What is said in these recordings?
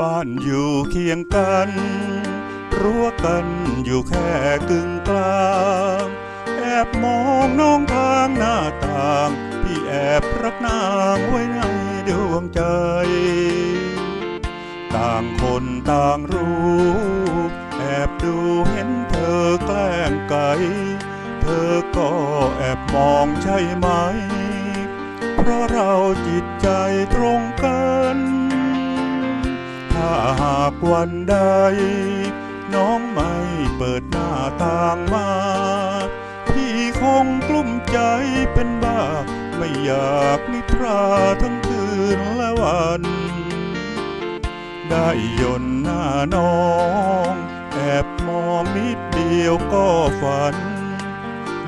บ้านอยู่เคียงกันรั้วกันอยู่แค่กึ่งกลางแอบมองน้องทางหน้าต่าง พี่แอบรักนางไว้ในดวงใจ ต่างคนต่างรู้ แอบดูเห็นเธอแกล้งไกลเธอก็แอบมองใช่ไหม เพราะเราจิตใจตรงกัน ถ้าหากวันใด น้องไม่เปิดหน้าต่างมา พี่คงกลุ้มใจเป็นบ้า ไม่อยากนิทราทั้งคืนและวัน ได้ยนหน้าน้อง แอบมองนิดเดียวก็ฝัน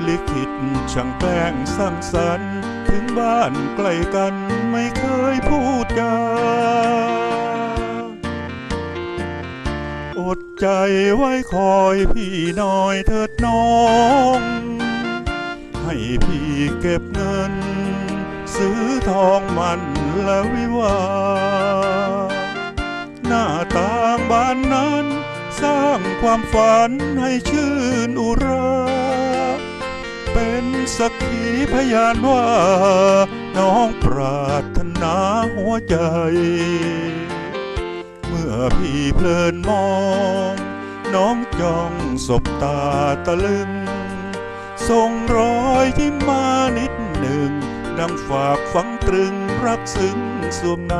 ลิขิตช่างแกล้งสร้างสรรค์ ถึงบ้านใกล้กันไม่เคยพูดจา ดใจไว้คอยพี่น่อยเถิดน้อง ให้พี่เก็บเงิน ซื้อทองมันและวิวา หน้าต่างบ้านนั้น สร้างความฝันให้ชื่นอุรา เป็นสักขีพยานว่า น้องปรารถนาหัวใจ มื่อพี่เพลินมอง น้องจ้องสบตาตะลึงส่งรอยยิ้มานิดหนึ่งดังฝากฝังตรึงรักซึ้งสวงใน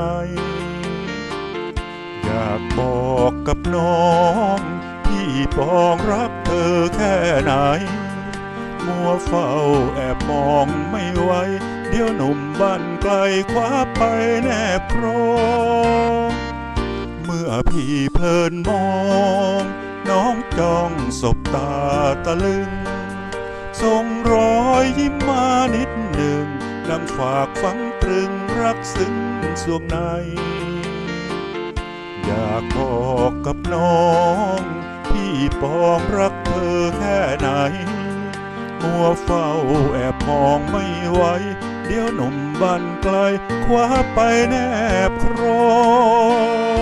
อยากบอกกับน้อง พี่ปองรักเธอแค่ไหน มัวเฝ้าแอบมองไม่ไหวเดี๋ยวหนุ่มบ้านไกลคว้าไปแนบครอง มื่อพี่เพลินมอง น้องจ้องสบตาตะลึงส่งรอยยิ้มมานิดหนึ่งดังฝากฝังตรึงรักซึ้งสวงใน อยากบอกกับน้อง พี่ปองรักเธอแค่ไหน มัวเฝ้าแอบมองไม่ไหวเดี๋ยวหนุ่มบ้านไกลคว้าไปแนบครอง